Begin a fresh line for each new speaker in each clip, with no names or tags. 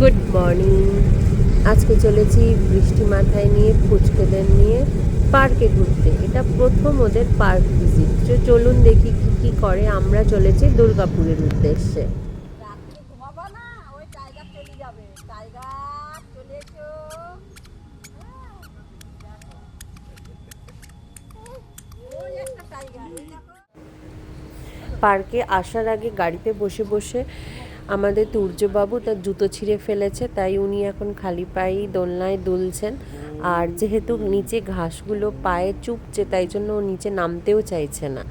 Good morning আজকে চলেছি বৃষ্টি মাথায় নিয়ে পুচকেদের নিয়ে পার্কে ঘুরতে। এটা প্রথম ওদের পার্ক ভিজিট। তো চলুন দেখি কি কি করে আমরা চলেছি দুর্গাপুরের উদ্দেশ্যে। পার্কে আসার আগে গাড়িতে বসে বসে আমাদের তুর্যবাবু তার জুতো ছিঁড়ে ফেলেছে, তাই উনি এখন খালি পায়েই দোলনায় দুলছেন। আর যেহেতু নিচে ঘাসগুলো পায়ে চুপছে, তাই জন্য ও নিচে নামতেও চাইছে না।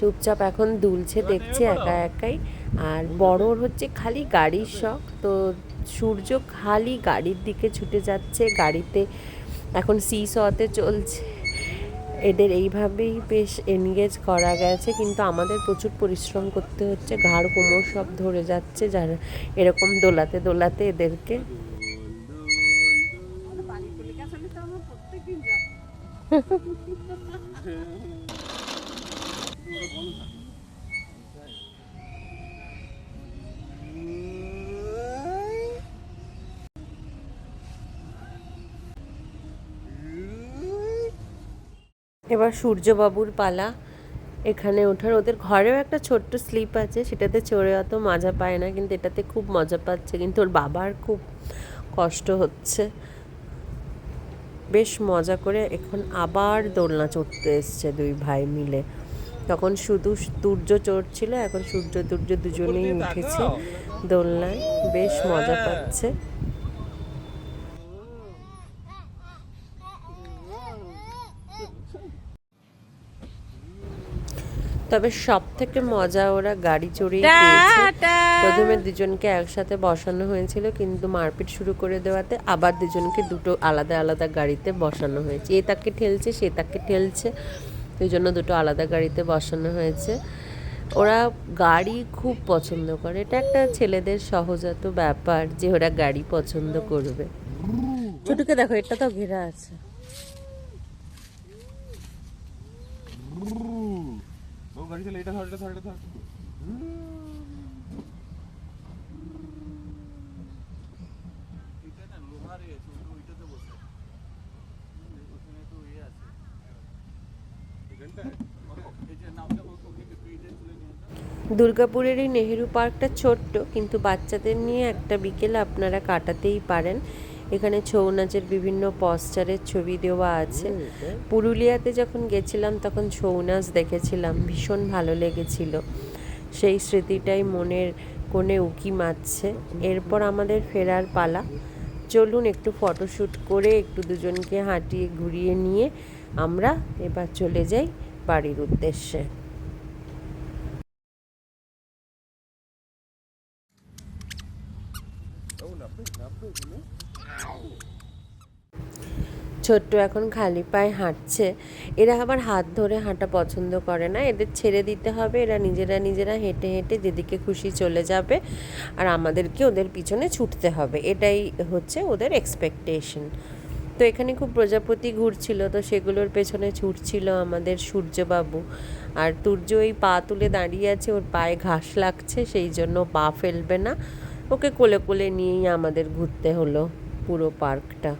চুপচাপ এখন দুলছে, দেখছে একা একাই। আর বড়র হচ্ছে খালি গাড়ির শখ। তো সূর্য খালি গাড়ির দিকে ছুটে যাচ্ছে। গাড়িতে এখন সি সতে চলছে। এদের এইভাবেই বেশ এনগেজ করা গেছে, কিন্তু আমাদের প্রচুর পরিশ্রম করতে হচ্ছে। ঘাড় কোমর সব ধরে যাচ্ছে যারা এরকম দোলাতে দোলাতে এদেরকে। এবার সূর্যবাবুর পালা এখানে ওঠার। ওদের ঘরেও একটা ছোট্ট স্লিপ আছে সেটাতে চড়ে অত মজা পায় না কিন্তু এটাতে খুব মজা পাচ্ছে কিন্তু ওর বাবার খুব কষ্ট হচ্ছে। বেশ মজা করে এখন আবার দোলনা চড়তে এসছে দুই ভাই মিলে। তখন শুধু সূর্য চড়ছিল এখন সূর্য দুর্য দুজনেই উঠেছে দোলনায়। বেশ মজা পাচ্ছে। তবে সব থেকে মজা ওরা গাড়ি চড়িয়ে পেয়েছে। প্রথমে দুজনকে একসাথে বসানো হয়েছিল কিন্তু মারপিট শুরু করে দেওয়াতে আবার দুজনকে দুটো আলাদা আলাদা গাড়িতে বসানো হয়েছে। এ তাকে ঠেলছে সে তাকে ঠেলছে এই জন্য দুটো আলাদা গাড়িতে বসানো হয়েছে। ওরা গাড়ি খুব পছন্দ করে। এটা একটা ছেলেদের সহজাত ব্যাপার যে ওরা গাড়ি পছন্দ করবে। ছোটকে দেখো এটা তো ঘেরা আছে।
ও গাড়ি চালা এটা ধর এটা ধর এটা ধর।
দুর্গাপুরের এই নেহেরু পার্কটা ছোট্ট কিন্তু বাচ্চাদের নিয়ে একটা বিকেল আপনারা কাটাতেই পারেন। এখানে ছৌ নাচের বিভিন্ন পস্টারের ছবি দেওয়া আছে। পুরুলিয়াতে যখন গেছিলাম তখন ছৌ নাচ দেখেছিলাম ভীষণ ভালো লেগেছিল। সেই স্মৃতিটাই মনের কোণে উকি মারছে। এরপর আমাদের ফেরার পালা। চলুন একটু ফটোশ্যুট করে একটু দুজনকে হাঁটিয়ে ঘুরিয়ে নিয়ে আমরা এবার চলে যাই বাড়ির উদ্দেশ্যে। ছোট্ট এখন খালি পায়ে হাঁটছে। এরা আবার হাত ধরে হাঁটা পছন্দ করে না। এদের ছেড়ে দিতে হবে। এরা নিজেরা নিজেরা হেঁটে হেঁটে যেদিকে খুশি চলে যাবে। আর আমাদেরকে ওদের পিছনে ছুটতে হবে। এটাই হচ্ছে ওদের এক্সপেকটেশন তো এখানে খুব প্রজাপতি ঘুরছিল। তো সেগুলোর পেছনে ছুটছিল আমাদের সূর্যবাবু। আর তুর্য ওই পা তুলে দাঁড়িয়ে আছে। ওর পায়ে ঘাস লাগছে। সেই জন্য পা ফেলবে না। ওকে কোলে কোলে নিয়েই আমাদের ঘুরতে হলো পুরো পার্কটা।